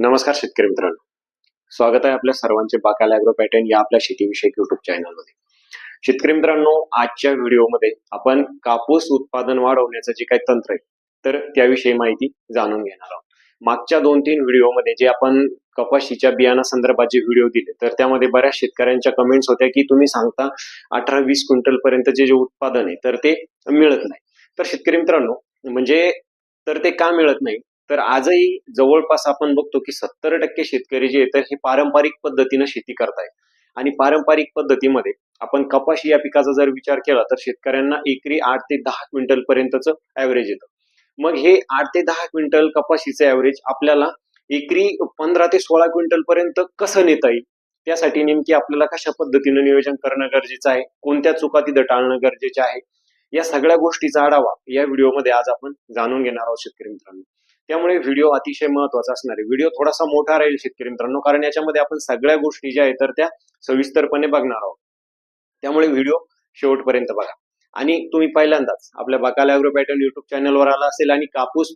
नमस्कार शेतकरी मित्रांनो. स्वागत आहे आपल्या सर्वांचे बाकाल अॅग्रो पॅटर्न या आपल्या शेतीविषयक युट्यूब चॅनलमध्ये शेतकरी मित्रांनो आजच्या व्हिडिओमध्ये आपण कापूस उत्पादन वाढवण्याचं जे काही तंत्र आहे तर त्याविषयी माहिती जाणून घेणार आहोत. मागच्या दोन तीन व्हिडिओमध्ये जे आपण कपाशीच्या बियाणा संदर्भात जे व्हिडिओ दिले तर त्यामध्ये बऱ्याच शेतकऱ्यांच्या कमेंट्स होत्या की तुम्ही सांगता अठरा वीस क्विंटल पर्यंतचे जे उत्पादन आहे तर ते मिळत नाही. तर शेतकरी मित्रांनो म्हणजे तर ते का मिळत नाही? तर आजही जवळपास आपण बघतो की सत्तर टक्के शेतकरी जे आहेत तर हे पारंपरिक पद्धतीनं शेती करतायत. आणि पारंपरिक पद्धतीमध्ये आपण कपाशी या पिकाचा जर विचार केला तर शेतकऱ्यांना एकरी आठ ते दहा क्विंटल पर्यंतच ऍव्हरेज येतं. मग हे आठ ते दहा क्विंटल कपाशीचं ऍव्हरेज आपल्याला एकरी पंधरा ते सोळा क्विंटल पर्यंत कसं नेता येईल? त्यासाठी नेमकी आपल्याला कशा पद्धतीनं नियोजन करणं गरजेचं आहे? कोणत्या चुका तिथं टाळणं गरजेचं आहे? या सगळ्या गोष्टीचा आढावा या व्हिडिओमध्ये आज आपण जाणून घेणार आहोत शेतकरी मित्रांनो. त्यामुळे व्हिडिओ अतिशय महत्त्वाचा असणार आहे. व्हिडिओ थोडासा मोठा राहील शेतकरी मित्रांनो कारण याच्यामध्ये आपण सगळ्या गोष्टी ज्या आहेत तर त्या सविस्तरपणे बघणार आहोत. त्यामुळे व्हिडिओ शेवटपर्यंत बघा. आणि तुम्ही पहिल्यांदाच आपल्या बकाला ॲग्रो पॅटर्न युट्यूब चॅनलवर आला असेल आणि कापूस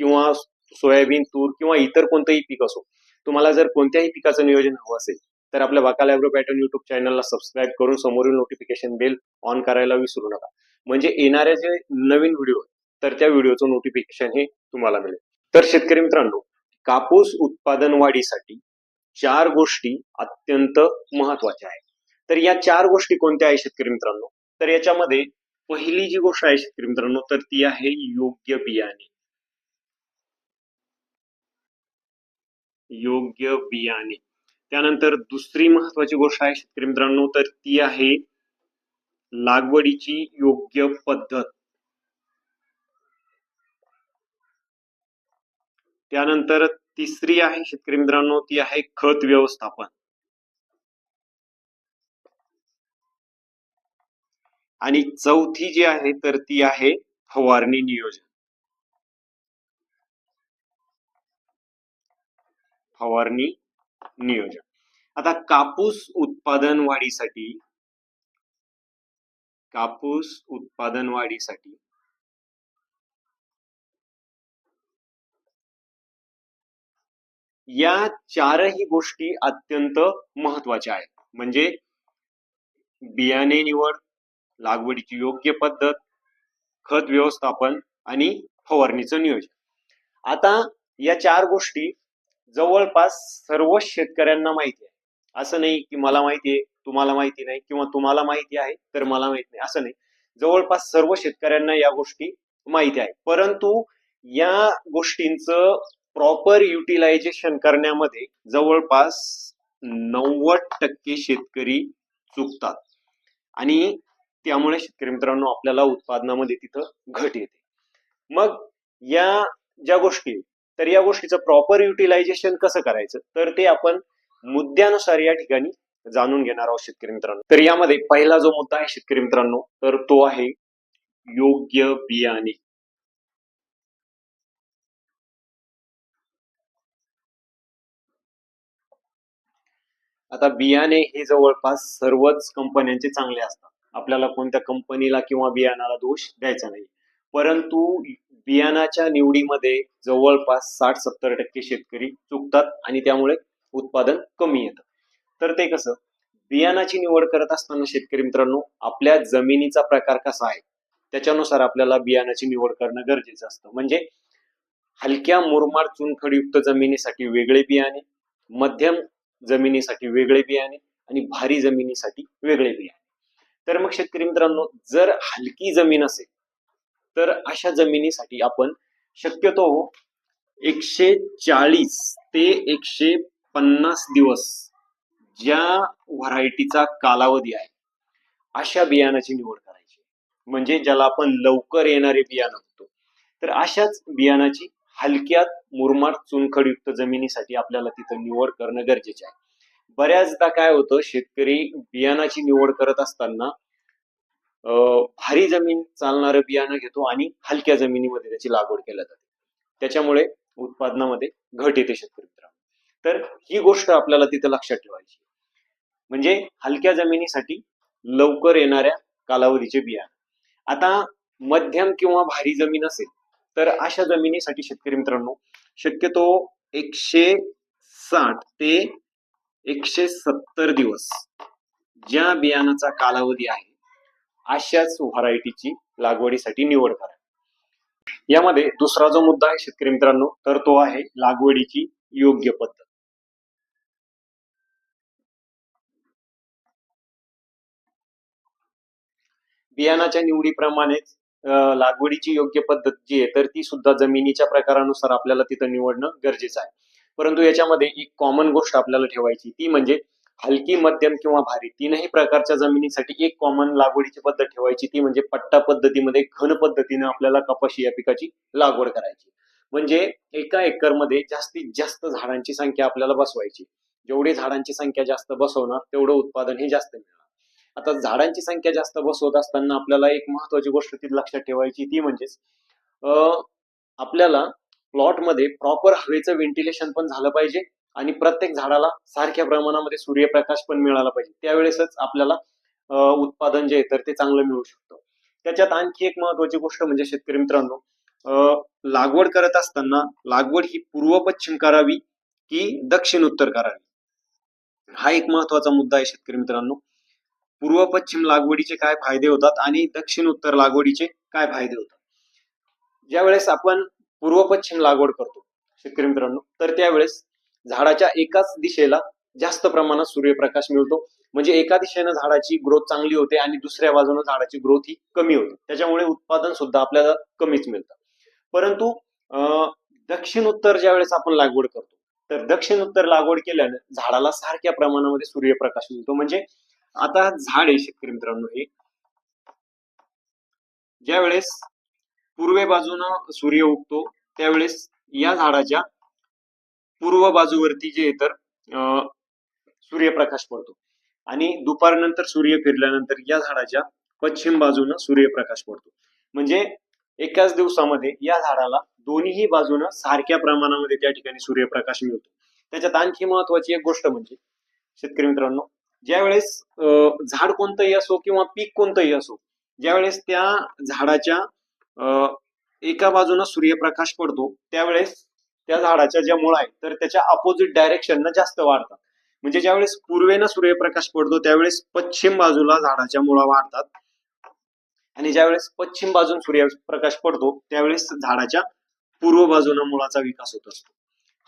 किंवा सोयाबीन तूर किंवा इतर कोणतंही पीक असो तुम्हाला जर कोणत्याही पिकाचं नियोजन हवं असेल तर आपल्या बाकाल ॲग्रो पॅटर्न युट्यूब चॅनलला सबस्क्राईब करून समोरील नोटिफिकेशन बेल ऑन करायला विसरू नका. म्हणजे येणारे जे नवीन व्हिडिओ तर त्या व्हिडिओचं नोटिफिकेशन हे तुम्हाला मिळेल. तर शेतकरी मित्रांनो कापूस उत्पादन वाढीसाठी चार गोष्टी अत्यंत महत्त्वाच्या आहेत. तर या चार गोष्टी कोणत्या आहेत शेतकरी मित्रांनो? तर याच्यामध्ये पहिली जी गोष्ट आहे शेतकरी मित्रांनो तर ती आहे योग्य बियाणे. योग्य बियाणे. त्यानंतर दुसरी महत्वाची गोष्ट आहे शेतकरी मित्रांनो तर ती आहे लागवडीची योग्य पद्धत. त्यानंतर तिसरी आहे शेतकरी मित्रांनो ती आहे खत व्यवस्थापन. आणि चौथी जी आहे तर ती आहे फवारणी नियोजन. फवारणी नियोजन. आता कापूस उत्पादन वाढीसाठी कापूस उत्पादन वाढीसाठी या चारही गोष्टी अत्यंत महत्त्वाच्या आहेत. म्हणजे बियाणे निवड लागवडीची योग्य पद्धत खत व्यवस्थापन आणि फवारणीचं नियोजन. आता या चार गोष्टी जवळपास सर्व शेतकऱ्यांना माहिती आहे. असं नाही की मला माहिती आहे तुम्हाला माहिती नाही किंवा तुम्हाला माहिती आहे तर मला माहिती नाही. असं नाही. जवळपास सर्व शेतकऱ्यांना या गोष्टी माहिती आहे. परंतु या गोष्टींचं प्रॉपर युटिलायझेशन करण्यामध्ये जवळपास नव्वद टक्के शेतकरी चुकतात. आणि त्यामुळे शेतकरी मित्रांनो आपल्याला उत्पादनामध्ये तिथं घट येते. मग या ज्या गोष्टी तर या गोष्टीचं प्रॉपर युटिलायझेशन कसं करायचं? तर ते आपण मुद्द्यानुसार या ठिकाणी जाणून घेणार आहोत शेतकरी मित्रांनो. तर यामध्ये पहिला जो मुद्दा आहे शेतकरी मित्रांनो तर तो आहे योग्य बियाणे. आता बियाणे हे जवळपास सर्वच कंपन्यांचे चांगले असतात. आपल्याला कोणत्या कंपनीला किंवा बियाणाला दोष द्यायचा नाही. परंतु बियाणाच्या निवडीमध्ये जवळपास साठ सत्तर टक्के शेतकरी चुकतात आणि त्यामुळे उत्पादन कमी येतं. तर ते कसं? बियाणाची निवड करत असताना शेतकरी मित्रांनो आपल्या जमिनीचा प्रकार कसा आहे? त्याच्यानुसार आपल्याला बियाणाची निवड करणं गरजेचं असतं. म्हणजे हलक्या मुरमाड चुनखडयुक्त जमिनीसाठी वेगळे बियाणे मध्यम जमिनीसाठी वेगळे बियाणे आणि भारी जमिनीसाठी वेगळे बियाणे. तर मग शेतकरी मित्रांनो जर हलकी जमीन असेल तर अशा जमिनीसाठी आपण शक्यतो एकशे चाळीस ते एकशे पन्नास दिवस ज्या व्हरायटीचा कालावधी आहे अशा बियाणाची निवड करायची. म्हणजे ज्याला आपण लवकर येणारे बियाणं म्हणतो. तर अशाच बियाणाची हलक्यात मुरमाड चुनखडयुक्त जमिनीसाठी आपल्याला तिथं निवड करणं गरजेचे आहे. बऱ्याचदा काय होतं शेतकरी बियाणाची निवड करत असताना भारी जमीन चालणारं बियाणं घेतो आणि हलक्या जमिनीमध्ये त्याची लागवड केल्या जाते. त्याच्यामुळे उत्पादनामध्ये घट येते शेतकरी मित्रांनो. तर ही गोष्ट आपल्याला तिथे लक्षात ठेवायची. म्हणजे हलक्या जमिनीसाठी लवकर येणाऱ्या कालावधीचे बियाणं. आता मध्यम किंवा भारी जमीन असेल तर अशा जमिनीसाठी शेतकरी मित्रांनो शक्यतो एकशे साठ ते एकशे सत्तर दिवस ज्या बियाणाचा कालावधी आहे अशाच व्हरायटीची लागवडीसाठी निवड करा. यामध्ये दुसरा जो मुद्दा आहे शेतकरी मित्रांनो तर तो आहे लागवडीची योग्य पद्धत. बियाणाच्या निवडीप्रमाणेच लागवडीची योग्य पद्धत जी आहे तर ती सुद्धा जमिनीच्या प्रकारानुसार आपल्याला तिथं निवडणं गरजेचं आहे. परंतु याच्यामध्ये एक कॉमन गोष्ट आपल्याला ठेवायची ती म्हणजे हलकी मध्यम किंवा भारी तीनही प्रकारच्या जमिनीसाठी एक कॉमन लागवडीची पद्धत ठेवायची ती म्हणजे पट्टा पद्धतीमध्ये घन पद्धतीने आपल्याला कपाशी या पिकाची लागवड करायची. म्हणजे एका एकरमध्ये जास्तीत जास्त झाडांची संख्या आपल्याला बसवायची. जेवढी झाडांची संख्या जास्त बसवणार तेवढं उत्पादन हे जास्त मिळणार. आता झाडांची संख्या जास्त बसवत असताना आपल्याला एक महत्वाची गोष्ट ती लक्षात ठेवायची ती म्हणजेच अं, आपल्याला प्लॉटमध्ये प्रॉपर हवेचं व्हेंटिलेशन पण झालं पाहिजे आणि प्रत्येक झाडाला सारख्या प्रमाणामध्ये सूर्यप्रकाश पण मिळाला पाहिजे. त्यावेळेसच आपल्याला अं, उत्पादन जे आहे तर ते चांगलं मिळू शकतं. त्याच्यात आणखी एक महत्वाची गोष्ट म्हणजे शेतकरी मित्रांनो अं, लागवड करत असताना लागवड ही पूर्व पश्चिम करावी की दक्षिण उत्तर करावी? हा एक महत्त्वाचा मुद्दा आहे शेतकरी मित्रांनो. पूर्व पश्चिम लागवडीचे काय फायदे होतात आणि दक्षिण उत्तर लागवडीचे काय फायदे होतात? ज्यावेळेस आपण पूर्व पश्चिम लागवड करतो शेतकरी मित्रांनो तर त्यावेळेस झाडाच्या एकाच दिशेला जास्त प्रमाणात सूर्यप्रकाश मिळतो. म्हणजे एका दिशेनं झाडाची ग्रोथ चांगली होते आणि दुसऱ्या बाजूने झाडाची ग्रोथ ही कमी होते. त्याच्यामुळे उत्पादन सुद्धा आपल्याला कमीच मिळतं. परंतु अं, दक्षिण उत्तर ज्यावेळेस आपण लागवड करतो तर दक्षिण उत्तर लागवड केल्याने झाडाला सारख्या प्रमाणामध्ये सूर्यप्रकाश मिळतो. म्हणजे आता झाड आहे शेतकरी मित्रांनो हे. ज्यावेळेस पूर्वे बाजूनं सूर्य उगतो त्यावेळेस या झाडाच्या पूर्व बाजूवरती जे तर अं, सूर्यप्रकाश पडतो. आणि दुपारनंतर सूर्य फिरल्यानंतर या झाडाच्या पश्चिम बाजूनं सूर्यप्रकाश पडतो. म्हणजे एकाच दिवसामध्ये या झाडाला दोन्ही बाजूनं सारख्या प्रमाणामध्ये त्या ठिकाणी सूर्यप्रकाश मिळतो. त्याच्यात आणखी महत्वाची एक गोष्ट म्हणजे शेतकरी मित्रांनो ज्यावेळेस अं, झाड कोणतंही असो किंवा पीक कोणतंही असो ज्यावेळेस त्या झाडाच्या अं, एका बाजूनं सूर्यप्रकाश पडतो त्यावेळेस त्या झाडाच्या ज्या मुळा आहेत तर त्याच्या अपोजिट डायरेक्शननं जास्त वाढतात. म्हणजे ज्यावेळेस पूर्वेनं सूर्यप्रकाश पडतो त्यावेळेस पश्चिम बाजूला झाडाच्या मुळा वाढतात. आणि ज्यावेळेस पश्चिम बाजून सूर्यप्रकाश पडतो त्यावेळेस झाडाच्या पूर्व बाजूनं मुळाचा विकास होत असतो.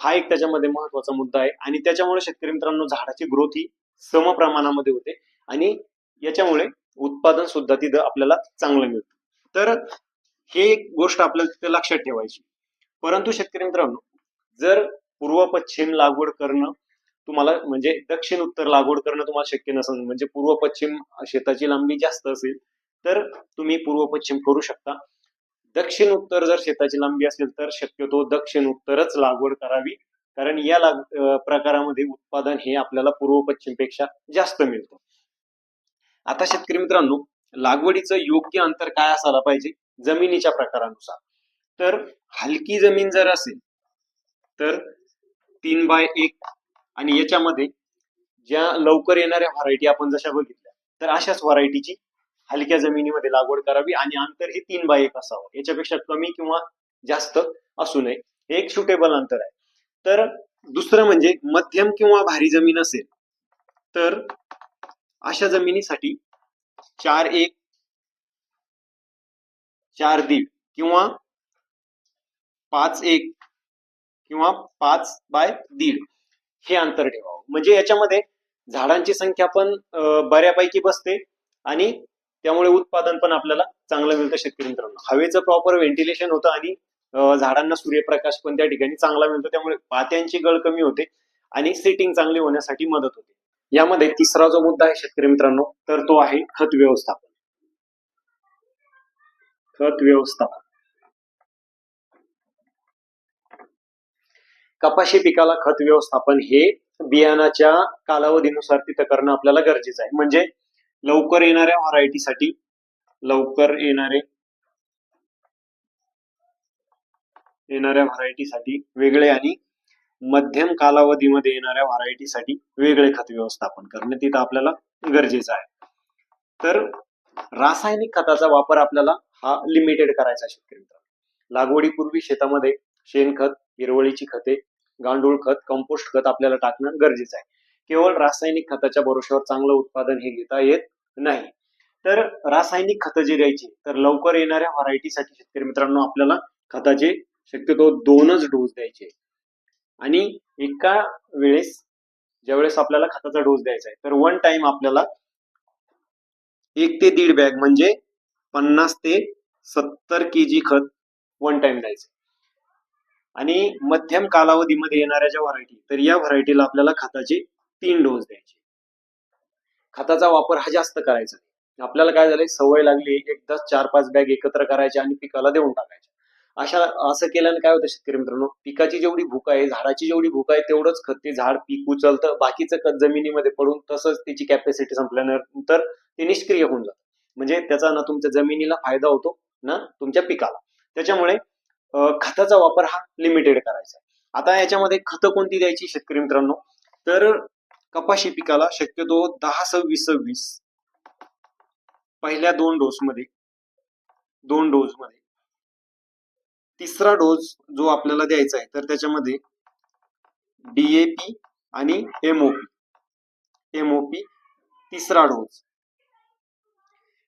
हा एक त्याच्यामध्ये महत्त्वाचा मुद्दा आहे. आणि त्याच्यामुळे शेतकरी मित्रांनो झाडाची ग्रोथ ही सम प्रमाणामध्ये होते. आणि याच्यामुळे उत्पादन सुद्धा तिथं आपल्याला चांगलं मिळतं. तर हे एक गोष्ट आपल्याला तिथे लक्षात ठेवायची. परंतु शेतकरी मित्रांनो जर पूर्व पश्चिम लागवड करणं तुम्हाला म्हणजे दक्षिण उत्तर लागवड करणं तुम्हाला शक्य नसेल म्हणजे पूर्व पश्चिम शेताची लांबी जास्त असेल तर तुम्ही पूर्व पश्चिम करू शकता. दक्षिण उत्तर जर शेताची लांबी असेल तर शक्यतो दक्षिण उत्तरच लागवड करावी. कारण या लाग प्रकारामध्ये उत्पादन हे आपल्याला पूर्व पश्चिमपेक्षा जास्त मिळतं. आता शेतकरी मित्रांनो लागवडीचं योग्य अंतर काय असायला पाहिजे? जमिनीच्या प्रकारानुसार. तर हलकी जमीन जर असेल तर तीन बाय एक आणि याच्यामध्ये ज्या लवकर येणाऱ्या व्हरायटी आपण जशा बघितल्या तर अशाच व्हरायटीची हलक्या जमिनीमध्ये लागवड करावी आणि अंतर हे तीन बाय एक असावं. याच्यापेक्षा कमी किंवा जास्त असू नये. हे एक सुटेबल अंतर आहे. तर दुसरं म्हणजे मध्यम किंवा भारी जमीन असेल तर अशा जमिनीसाठी चार एक चार दीड किंवा पाच एक किंवा पाच बाय दीड हे अंतर ठेवावं. म्हणजे याच्यामध्ये झाडांची संख्या पण बऱ्यापैकी बसते आणि त्यामुळे उत्पादन पण आपल्याला चांगलं मिळतं शेतकरी मित्रांनो. हवेचं प्रॉपर व्हेंटिलेशन होतं आणि झाडांना सूर्यप्रकाश पण त्या ठिकाणी चांगला मिळतो. त्यामुळे पात्यांची गळ कमी होते आणि सेटिंग चांगली होण्यासाठी मदत होते. यामध्ये तिसरा जो मुद्दा आहे शेतकरी मित्रांनो तर तो आहे खत व्यवस्थापन. खत व्यवस्थापन. कपाशी पिकाला खत व्यवस्थापन हे बियाणाच्या कालावधीनुसार तिथं करणं आपल्याला गरजेचं आहे. म्हणजे लवकर येणाऱ्या व्हरायटीसाठी लवकर येणारे येणाऱ्या व्हरायटीसाठी वेगळे आणि मध्यम कालावधीमध्ये येणाऱ्या व्हरायटीसाठी वेगळे खत व्यवस्थापन करणे तिथं आपल्याला गरजेचं आहे. तर रासायनिक खताचा वापर आपल्याला हा लिमिटेड करायचा शेतकरी मित्र लागवडीपूर्वी शेतामध्ये शेणखत हिरवळीची खते गांडूळ खत कंपोस्ट खत आपल्याला टाकणं गरजेचं आहे. केवळ रासायनिक खताच्या भरोश्यावर चांगलं उत्पादन हे घेता येत नाही. तर रासायनिक खतं जी द्यायची तर लवकर येणाऱ्या व्हरायटीसाठी शेतकरी मित्रांनो आपल्याला खताचे शक्यतो दोनच डोस द्यायचे आणि एका वेळेस ज्यावेळेस आपल्याला खताचा डोस द्यायचा आहे तर वन टाइम आपल्याला एक ते दीड बॅग म्हणजे पन्नास ते सत्तर के जी खत वन टाइम द्यायचं आणि मध्यम कालावधीमध्ये येणाऱ्या ज्या व्हरायटी तर या व्हरायटीला आपल्याला खताचे तीन डोस द्यायचे खताचा वापर हा जास्त करायचा आपल्याला काय झालंय सवय लागली एकदाच चार पाच बॅग एकत्र करायच्या आणि पिकाला देऊन टाकायच्या अशा असं केल्याने काय होतं शेतकरी मित्रांनो? पिकाची जेवढी भूक आहे झाडाची जेवढी भूक आहे तेवढंच खत ते झाड पीक उचलतं. बाकीचं खत जमिनीमध्ये पडून तसंच त्याची कॅपॅसिटी संपल्यानंतर ते निष्क्रिय होऊन जातं. म्हणजे त्याचा ना तुमच्या जमिनीला फायदा होतो ना तुमच्या पिकाला. त्याच्यामुळे खताचा वापर हा लिमिटेड करायचा. आता याच्यामध्ये खतं कोणती द्यायची शेतकरी मित्रांनो? तर कपाशी पिकाला शक्यतो दहा सव्वीस सव्वीस. पहिल्या दोन डोस मध्ये दोन डोस मध्ये तिसरा डोस जो आपल्याला द्यायचा आहे तर त्याच्यामध्ये डीएपी आणि एमओपी एमओपी तिसरा डोस.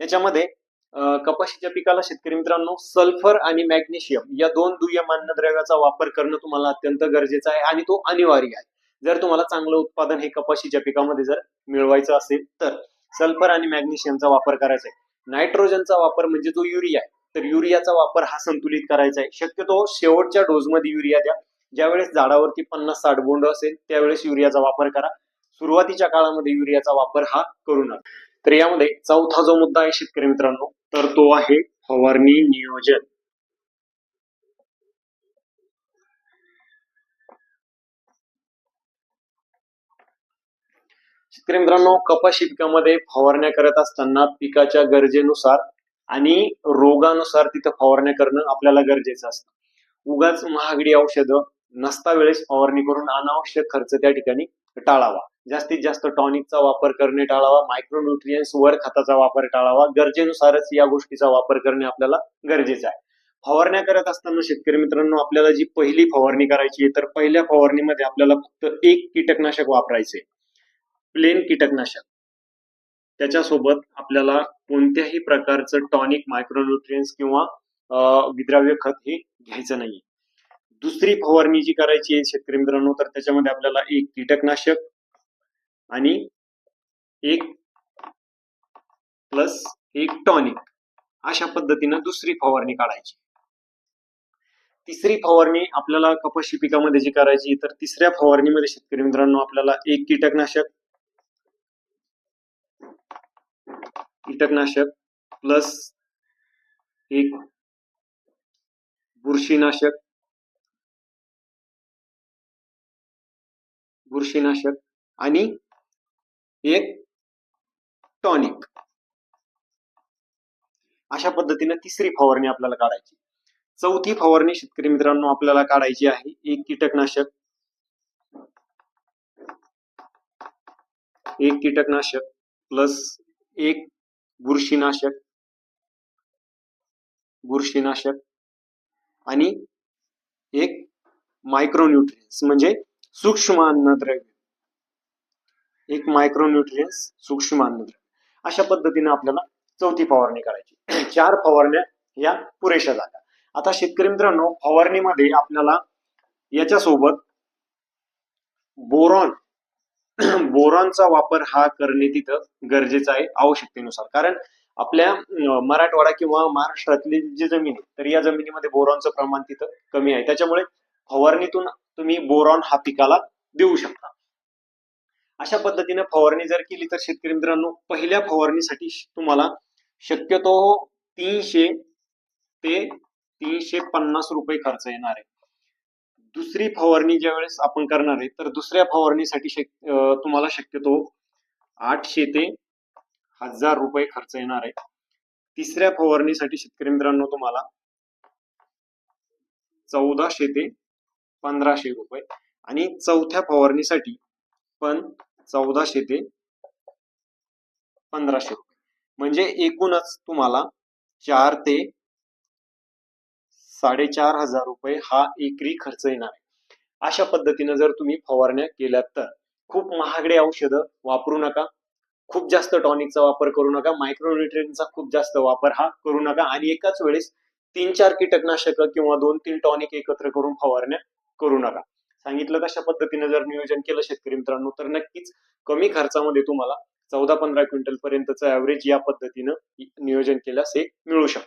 याच्यामध्ये कपाशीच्या पिकाला शेतकरी मित्रांनो सल्फर आणि मॅग्नेशियम या दोन दुय्यम अन्नद्रव्याचा वापर करणं तुम्हाला अत्यंत गरजेचं आहे आणि तो अनिवार्य आहे. जर तुम्हाला चांगलं उत्पादन हे कपाशीच्या पिकामध्ये जर मिळवायचं असेल तर सल्फर आणि मॅग्नेशियमचा वापर करायचा आहे. नायट्रोजनचा वापर म्हणजे जो युरिया आहे तर युरियाचा वापर हा संतुलित करायचा आहे. शक्यतो शेवटच्या डोसमध्ये युरिया द्या. ज्यावेळेस झाडावरती पन्नास साठ बोंड असेल त्यावेळेस युरियाचा वापर करा. सुरुवातीच्या काळामध्ये युरियाचा वापर हा करू नका. तर यामध्ये चौथा जो मुद्दा आहे शेतकरी मित्रांनो तर तो आहे फवारणी नियोजन. शेतकरी मित्रांनो कपाशी पिकामध्ये फवारण्या करत असताना पिकाच्या गरजेनुसार आणि रोगानुसार तिथं फवारण्या करणं आपल्याला गरजेचं असतं. उगाच महागडी औषधं नसता वेळेस फवारणी करून अनावश्यक खर्च त्या ठिकाणी टाळावा. जास्तीत जास्त टॉनिकचा वापर करणे टाळावा मायक्रोन्युट्रियन्स वर खताचा वापर टाळावा गरजेनुसारच या गोष्टीचा वापर करणे आपल्याला गरजेचं आहे. फवारण्या करत असताना शेतकरी मित्रांनो आपल्याला जी पहिली फवारणी करायची आहे तर पहिल्या फवारणीमध्ये आपल्याला फक्त एक कीटकनाशक वापरायचे प्लेन कीटकनाशक. त्याच्यासोबत आपल्याला कोणत्याही प्रकारचं टॉनिक मायक्रोन्युट्रियन्स किंवा विद्राव्य खत हे घ्यायचं नाहीये. दुसरी फवारणी जी करायची आहे शेतकरी मित्रांनो तर त्याच्यामध्ये आपल्याला एक कीटकनाशक आणि एक प्लस एक टॉनिक अशा पद्धतीनं दुसरी फवारणी काढायची. तिसरी फवारणी आपल्याला कपाशी पिकामध्ये जी करायची तर तिसऱ्या फवारणीमध्ये शेतकरी मित्रांनो आपल्याला एक कीटकनाशक कीटकनाशक प्लस एक बुरशीनाशक बुरशीनाशक आणि एक टॉनिक. अशा पद्धतीने तिसरी फवारणी आपल्याला काढायची. चौथी फवारणी शेतकरी मित्रांनो आपल्याला काढायची आहे. एक कीटकनाशक. एक कीटकनाशक प्लस एक बुरशीनाशक बुरशीनाशक आणि एक मायक्रोन्युट्रियन्स म्हणजे सूक्ष्म अन्नद्रव्य एक मायक्रोन्युट्रियन्स सूक्ष्म अन्नद्रव्य अशा पद्धतीने आपल्याला चौथी फवारणी करायची. चार फवारण्या या पुरेशा झाल्या आता शेतकरी मित्रांनो फवारणीमध्ये आपल्याला याच्यासोबत बोरॉन बोरॉनचा वापर हा करणे तिथं गरजेचं आहे आवश्यकतेनुसार. कारण आपल्या मराठवाडा किंवा महाराष्ट्रातली जी जमीन आहे तर या जमिनीमध्ये बोरॉनचं प्रमाण तिथं कमी आहे. त्याच्यामुळे फवारणीतून तुम्ही बोरॉन हा पिकाला देऊ शकता. अशा पद्धतीने फवारणी जर केली तर शेतकरी मित्रांनो पहिल्या फवारणीसाठी तुम्हाला शक्यतो तीनशे ते तीनशे पन्नास रुपये खर्च येणार आहे. दुसरी फवारणी ज्या वेळेस आपण करणार आहे तर दुसऱ्या फवारणीसाठी शक- तुम्हाला शक्यतो आठशे ते हजार रुपये खर्च येणार आहे. तिसऱ्या फवारणीसाठी शेतकरी मित्रांनो तुम्हाला चौदाशे ते पंधराशे रुपये. आणि चौथ्या फवारणीसाठी पण चौदाशे ते पंधराशे रुपये. म्हणजे एकूणच तुम्हाला चार ते साडेचार हजार रुपये हा एकरी खर्च येणार आहे. अशा पद्धतीनं जर तुम्ही फवारण्या केल्यात तर खूप महागडे औषधं वापरू नका. खूप जास्त टॉनिकचा वापर करू नका. मायक्रोन्युट्रियनचा खूप जास्त वापर हा करू नका. आणि एकाच वेळेस तीन चार कीटकनाशक किंवा दोन तीन टॉनिक एकत्र करून फवारण्या करू नका. सांगितलं तशा पद्धतीने जर नियोजन केलं शेतकरी मित्रांनो तर नक्कीच कमी खर्चामध्ये तुम्हाला चौदा पंधरा क्विंटल पर्यंतचं ऍव्हरेज या पद्धतीनं नियोजन केल्यास हे मिळू शकतं.